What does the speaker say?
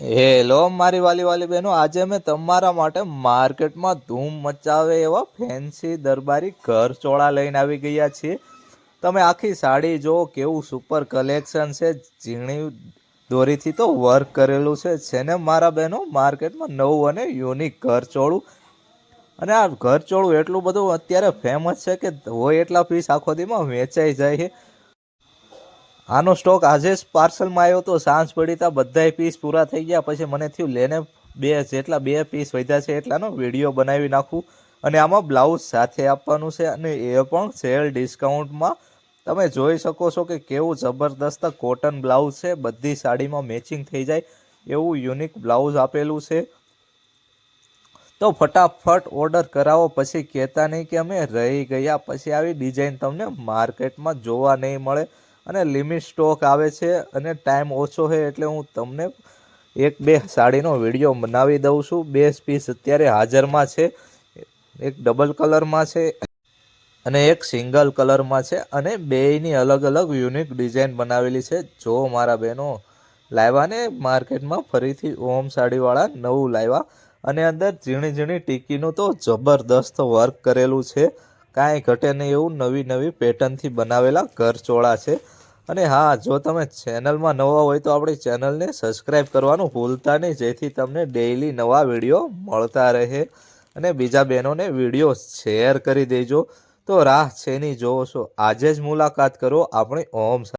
Hello, મારી વાલી વાલી બહેનો, આજે મેં તમારા માટે માર્કેટમાં ધૂમ મચાવે એવા ફેન્સી દરબારી ઘર ચોળા લઈને આવી ગયા છીએ. તમે આખી સાડી જો કેવું સુપર કલેક્શન છે. ઝીણી દોરીથી તો વર્ક કરેલું છે. છે ને મારા બહેનો, માર્કેટમાં નવું અને યુનિક ઘર ચોળું. અને આ ઘર ચોળું એટલું બધું અત્યારે ફેમસ છે કે હોય એટલા પીસ આખો દીમાં વેચાઈ જાય છે. આનો સ્ટોક આજે જ પાર્સલમાં આવ્યો તો સાંજ પડી તા બધાય પીસ પૂરા થઈ ગયા. પછી મને થયું, લેને બે જેટલા, બે પીસ વધ્યા છે એટલાનો વીડિયો બનાવી નાખું. અને આમાં બ્લાઉઝ સાથે આપવાનું છે અને એ પણ સેલ ડિસ્કાઉન્ટમાં તમે જોઈ શકો છો કે કેવું જબરદસ્ત કોટન બ્લાઉઝ છે. બધી સાડીમાં મેચિંગ થઈ જાય. એવું યુનિક બ્લાઉઝ આપેલું છે. તો ફટાફટ ઓર્ડર કરાવો. પછી કહેતા નહીં કે અમે રહી ગયા. પછી આવી ડિઝાઇન તમને માર્કેટમાં જોવા નહીં મળે. અને લિમિટ સ્ટોક આવે છે અને ટાઈમ ઓછો છે એટલે હું તમને એક બે સાડીનો વીડિયો બનાવી દઉં છું. બે પીસ અત્યારે હાજરમાં છે. એક ડબલ કલરમાં છે અને એક સિંગલ કલરમાં છે અને બેયની અલગ અલગ યુનિક ડિઝાઇન બનાવેલી છે. જો મારા બહેનો લાવ્યા ને માર્કેટમાં ફરીથી ઓમ સાડીવાળા નવું લાવ્યા અને અંદર ઝીણી ઝીણી ટીકીનું તો જબરદસ્ત વર્ક કરેલું છે. કાંઈ ઘટે નહીં એવું નવી નવી પેટર્નથી બનાવેલા ઘરચોળા છે. અને હા, જો તમે ચેનલમાં નવા હોય તો આપણી ચેનલને સબસ્ક્રાઈબ કરવાનું ભૂલતા નહીં, જેથી તમને ડેઈલી નવા વીડિયો મળતા રહે. અને બીજા બહેનોને વીડિયો શેર કરી દેજો. તો રાહ છેની જોવો છો? આજે જ મુલાકાત કરો આપણી ઓમ